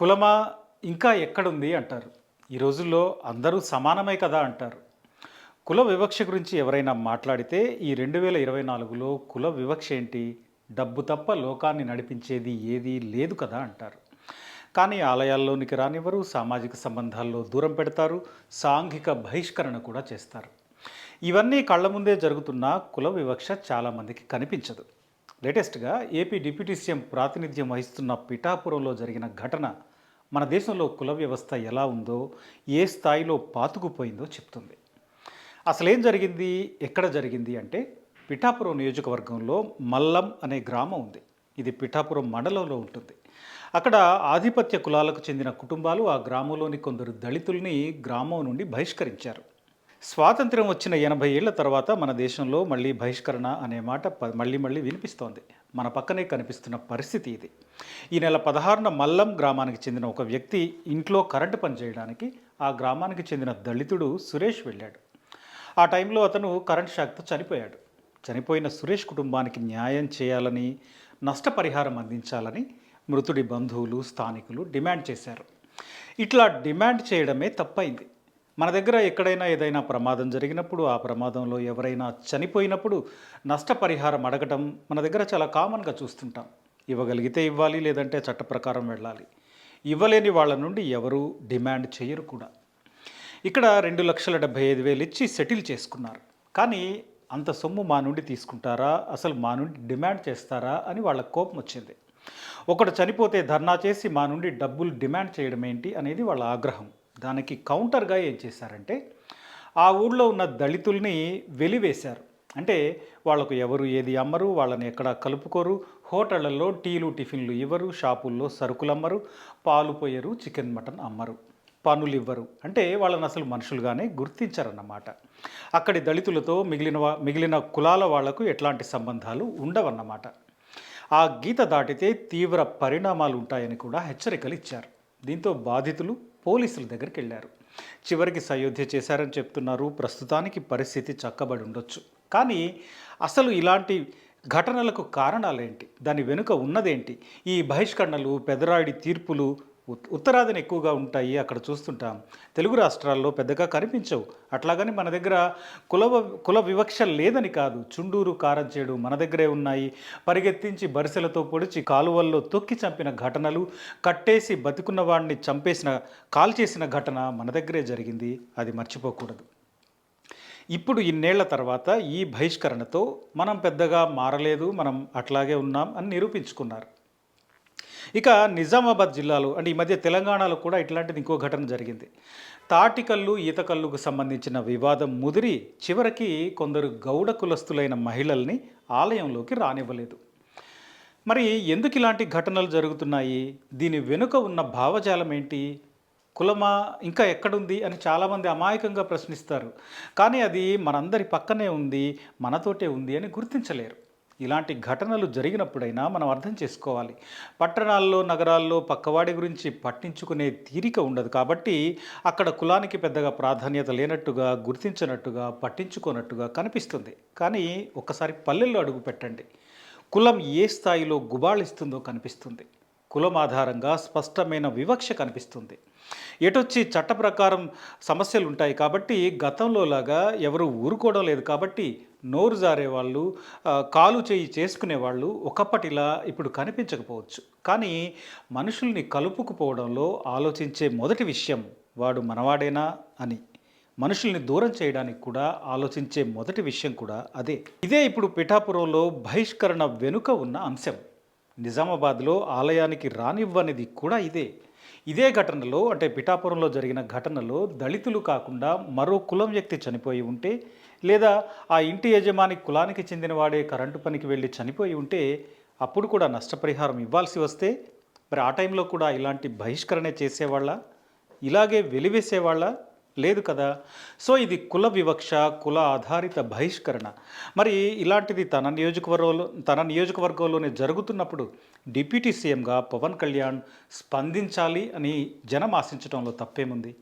కులమా ఇంకా ఎక్కడుంది అంటారు. ఈ రోజుల్లో అందరూ సమానమే కదా అంటారు. కుల వివక్ష గురించి ఎవరైనా మాట్లాడితే ఈ రెండు వేల ఇరవై నాలుగులో కుల వివక్ష ఏంటి? డబ్బు తప్ప లోకాన్ని నడిపించేది ఏదీ లేదు కదా అంటారు. కానీ ఆలయాల్లోనికి రానివ్వరు సామాజిక సంబంధాల్లో దూరం పెడతారు సాంఘిక బహిష్కరణ కూడా చేస్తారు. ఇవన్నీ కళ్ళ ముందే జరుగుతున్న కుల వివక్ష చాలామందికి కనిపించదు. లేటెస్ట్గా ఏపీ డిప్యూటీ సీఎం ప్రాతినిధ్యం వహిస్తున్న పిఠాపురంలో జరిగిన ఘటన మన దేశంలో కుల వ్యవస్థ ఎలా ఉందో ఏ స్థాయిలో పాతుకుపోయిందో చెప్తుంది. అసలేం జరిగింది ఎక్కడ జరిగింది అంటే పిఠాపురం నియోజకవర్గంలో మల్లం అనే గ్రామం ఉంది. ఇది పిఠాపురం మండలంలో ఉంటుంది. అక్కడ ఆధిపత్య కులాలకు చెందిన కుటుంబాలు ఆ గ్రామంలోని కొందరు దళితుల్ని గ్రామం నుండి బహిష్కరించారు. స్వాతంత్ర్యం వచ్చిన ఎనభై ఏళ్ళ తర్వాత మన దేశంలో మళ్ళీ బహిష్కరణ అనే మాట ప- మళ్ళీ మళ్ళీ వినిపిస్తోంది. మన పక్కనే కనిపిస్తున్న పరిస్థితి ఇది. ఈ నెల పదహారున మల్లం గ్రామానికి చెందిన ఒక వ్యక్తి ఇంట్లో కరెంటు పని చేయడానికి ఆ గ్రామానికి చెందిన దళితుడు సురేష్ వెళ్ళాడు. ఆ టైంలో అతను కరెంట్ షాక్తో చనిపోయాడు. చనిపోయిన సురేష్ కుటుంబానికి న్యాయం చేయాలని నష్టపరిహారం అందించాలని మృతుడి బంధువులు స్థానికులు డిమాండ్ చేశారు. ఇట్లా డిమాండ్ చేయడమే తప్పైంది. మన దగ్గర ఎక్కడైనా ఏదైనా ప్రమాదం జరిగినప్పుడు ఆ ప్రమాదంలో ఎవరైనా చనిపోయినప్పుడు నష్టపరిహారం అడగటం మన దగ్గర చాలా కామన్గా చూస్తుంటాం. ఇవ్వగలిగితే ఇవ్వాలి లేదంటే చట్ట ప్రకారం వెళ్ళాలి. ఇవ్వలేని వాళ్ళ నుండి ఎవరు డిమాండ్ చేయరు కూడా. ఇక్కడ రెండు లక్షల డెబ్బై ఐదు వేలు ఇచ్చి సెటిల్ చేసుకున్నారు. కానీ అంత సొమ్ము మా నుండి తీసుకుంటారా? అసలు మా నుండి డిమాండ్ చేస్తారా? అని వాళ్ళ కోపం వచ్చింది. ఒకడు చనిపోతే ధర్నా చేసి మా నుండి డబ్బులు డిమాండ్ చేయడం ఏంటి అనేది వాళ్ళ ఆగ్రహం. దానికి కౌంటర్గా ఏం చేశారంటే ఆ ఊళ్ళో ఉన్న దళితుల్ని వెలివేశారు. అంటే వాళ్ళకు ఎవరు ఏది అమ్మరు వాళ్ళని ఎక్కడ కలుపుకోరు హోటళ్ళలో టీలు టిఫిన్లు ఇవ్వరు షాపుల్లో సరుకులు అమ్మరు పాలు పోయరు చికెన్ మటన్ అమ్మరు పనులు ఇవ్వరు అంటే వాళ్ళని అసలు మనుషులుగానే గుర్తించారన్నమాట. అక్కడి దళితులతో మిగిలిన మిగిలిన కులాల వాళ్ళకు ఎట్లాంటి సంబంధాలు ఉండవన్నమాట. ఆ గీత దాటితే తీవ్ర పరిణామాలు ఉంటాయని కూడా హెచ్చరికలు ఇచ్చారు. దీంతో బాధితులు పోలీసుల దగ్గరికి వెళ్ళారు చివరికి సయోధ్య చేశారని చెప్తున్నారు. ప్రస్తుతానికి పరిస్థితి చక్కబడి ఉండొచ్చు. కానీ అసలు ఇలాంటి ఘటనలకు కారణాలేంటి? దాని వెనుక ఉన్నదేంటి? ఈ బహిష్కరణలు పెదరాడి తీర్పులు ఉత్తరాదిన ఎక్కువగా ఉంటాయి అక్కడ చూస్తుంటాం. తెలుగు రాష్ట్రాల్లో పెద్దగా కనిపించవు. అట్లాగని మన దగ్గర కుల కుల వివక్ష లేదని కాదు. చుండూరు కారంచేడు మన దగ్గరే ఉన్నాయి. పరిగెత్తించి బరిసెలతో పొడిచి కాలువల్లో తొక్కి చంపిన ఘటనలు కట్టేసి బతికున్న వాడిని చంపేసిన కాల్చేసిన ఘటన మన దగ్గరే జరిగింది. అది మర్చిపోకూడదు. ఇప్పుడు ఇన్నేళ్ళ తర్వాత ఈ బహిష్కరణతో మనం పెద్దగా మారలేదు మనం అట్లాగే ఉన్నాం అని నిరూపించుకున్నారు. ఇక నిజామాబాద్ జిల్లాలో అంటే ఈ మధ్య తెలంగాణలో కూడా ఇట్లాంటిది ఇంకో ఘటన జరిగింది. తాటికల్లు ఈతకల్లుకు సంబంధించిన వివాదం ముదిరి చివరికి కొందరు గౌడ కులస్తులైన మహిళల్ని ఆలయంలోకి రానివ్వలేదు. మరి ఎందుకు ఇలాంటి ఘటనలు జరుగుతున్నాయి? దీని వెనుక ఉన్న భావజాలం ఏంటి? కులమా ఇంకా ఎక్కడుంది? అని చాలామంది అమాయకంగా ప్రశ్నిస్తారు. కానీ అది మనందరి పక్కనే ఉంది మనతోటే ఉంది అని గుర్తించలేరు. ఇలాంటి ఘటనలు జరిగినప్పుడైనా మనం అర్థం చేసుకోవాలి. పట్టణాల్లో నగరాల్లో పక్కవాడి గురించి పట్టించుకునే తీరిక ఉండదు కాబట్టి అక్కడ కులానికి పెద్దగా ప్రాధాన్యత లేనట్టుగా గుర్తించినట్టుగా పట్టించుకోనట్టుగా కనిపిస్తుంది. కానీ ఒక్కసారి పల్లెల్లో అడుగు పెట్టండి. కులం ఏ స్థాయిలో గుబాళిస్తుందో కనిపిస్తుంది. కులం ఆధారంగా స్పష్టమైన వివక్ష కనిపిస్తుంది. ఎటొచ్చి చట్ట ప్రకారం సమస్యలు ఉంటాయి కాబట్టి గతంలో లాగా ఎవరు ఊరుకోవడం లేదు కాబట్టి నోరు జారే వాళ్ళు కాలు చేయి చేసుకునే వాళ్ళు ఒకప్పటిలా ఇప్పుడు కనిపించకపోవచ్చు. కానీ మనుషుల్ని కలుపుకుపోవడంలో ఆలోచించే మొదటి విషయం వాడు మనవాడేనా అని. మనుషుల్ని దూరం చేయడానికి కూడా ఆలోచించే మొదటి విషయం కూడా అదే. ఇదే ఇప్పుడు పిఠాపురంలో బహిష్కరణ వెనుక ఉన్న అంశం. నిజామాబాద్లో ఆలయానికి రానివ్వనిది కూడా ఇదే. ఇదే ఘటనలో అంటే పిఠాపురంలో జరిగిన ఘటనలో దళితులు కాకుండా మరో కులం వ్యక్తి చనిపోయి ఉంటే లేదా ఆ ఇంటి యజమాని కులానికి చెందినవాడే కరెంటు పనికి వెళ్ళి చనిపోయి ఉంటే అప్పుడు కూడా నష్టపరిహారం ఇవ్వాల్సి వస్తే మరి ఆ టైంలో కూడా ఇలాంటి బహిష్కరణ చేసేవాళ్ళ? ఇలాగే వెలివేసేవాళ్ళ? లేదు కదా? సో ఇది కుల వివక్ష కుల ఆధారిత బహిష్కరణ. మరి ఇలాంటిది తన నియోజకవర్గంలో తన నియోజకవర్గంలోనే జరుగుతున్నప్పుడు డిప్యూటీ సీఎంగా పవన్ కళ్యాణ్ స్పందించాలి అని జనం ఆశించడంలో తప్పేముంది?